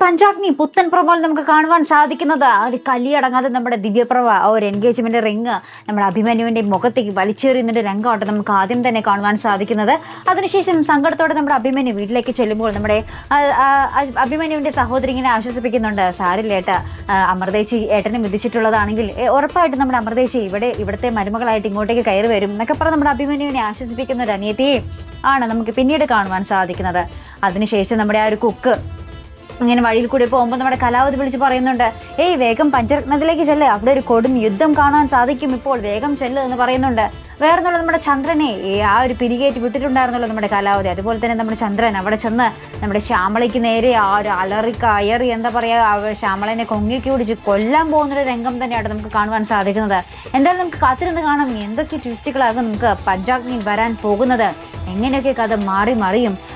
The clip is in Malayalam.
പഞ്ചാഗ്നി പുത്തൻ പ്രമോൾ നമുക്ക് കാണുവാൻ സാധിക്കുന്നത്. ഒരു കലിയടങ്ങാതെ നമ്മുടെ ദിവ്യപ്രഭ ആ ഒരു എൻഗേജ്മെന്റ് റിങ് നമ്മുടെ അഭിമന്യുവിന്റെ മുഖത്തേക്ക് വലിച്ചെറിയുന്നതിന്റെ രംഗമാണ് നമുക്ക് ആദ്യം തന്നെ കാണുവാൻ സാധിക്കുന്നത്. അതിനുശേഷം സങ്കടത്തോടെ നമ്മുടെ അഭിമന്യു വീട്ടിലേക്ക് ചെല്ലുമ്പോൾ നമ്മുടെ അഭിമന്യുവിന്റെ സഹോദരി ഇങ്ങനെ ആശ്വസിപ്പിക്കുന്നുണ്ട്. സാരില്ല ഏട്ടാ അമൃതേശി ഏട്ടനെ വിധിച്ചിട്ടുള്ളതാണെങ്കിൽ ഉറപ്പായിട്ടും നമ്മുടെ അമൃതേച്ചി ഇവിടെ ഇവിടുത്തെ മരുമകളായിട്ട് ഇങ്ങോട്ടേക്ക് കയറി വരും എന്നൊക്കെ പറഞ്ഞ് നമ്മുടെ അഭിമന്യുവിനെ ആശ്വസിപ്പിക്കുന്ന ഒരു അനിയത്തിയെ ആണ് നമുക്ക് പിന്നീട് കാണുവാൻ സാധിക്കുന്നത്. അതിനുശേഷം നമ്മുടെ ആ ഒരു കുക്ക് ഇങ്ങനെ വഴിയിൽ കൂടി പോകുമ്പോൾ നമ്മുടെ കലാവതി വിളിച്ച് പറയുന്നുണ്ട് ഏയ് വേഗം പഞ്ചരത്നത്തിലേക്ക് ചെല്ല്. അവിടെ ഒരു കൊടും യുദ്ധം കാണാൻ സാധിക്കും ഇപ്പോൾ. വേഗം ചെല്ല് എന്ന് പറയുന്നുണ്ട്. വേറൊന്നുള്ള നമ്മുടെ ചന്ദ്രനെ ആ ഒരു പിരികേറ്റ് വിട്ടിട്ടുണ്ടായിരുന്നല്ലോ നമ്മുടെ കലാവതി. അതുപോലെ തന്നെ നമ്മുടെ ചന്ദ്രൻ അവിടെ ചെന്ന് നമ്മുടെ ശ്യാമളയ്ക്ക് നേരെ ആ ഒരു അലറി കയറി എന്താ പറയുക ശ്യാമളനെ കൊങ്ങിക്ക് പിടിച്ച് കൊല്ലാൻ പോകുന്നൊരു രംഗം തന്നെയാണ് നമുക്ക് കാണുവാൻ സാധിക്കുന്നത്. എന്തായാലും നമുക്ക് കാത്തിരുന്ന് കാണാം. എന്തൊക്കെ ട്വിസ്റ്റുകളാകും നമുക്ക് പഞ്ചാഗ്നി വരാൻ പോകുന്നത്? എങ്ങനെയൊക്കെ കഥ മാറി മറിയും?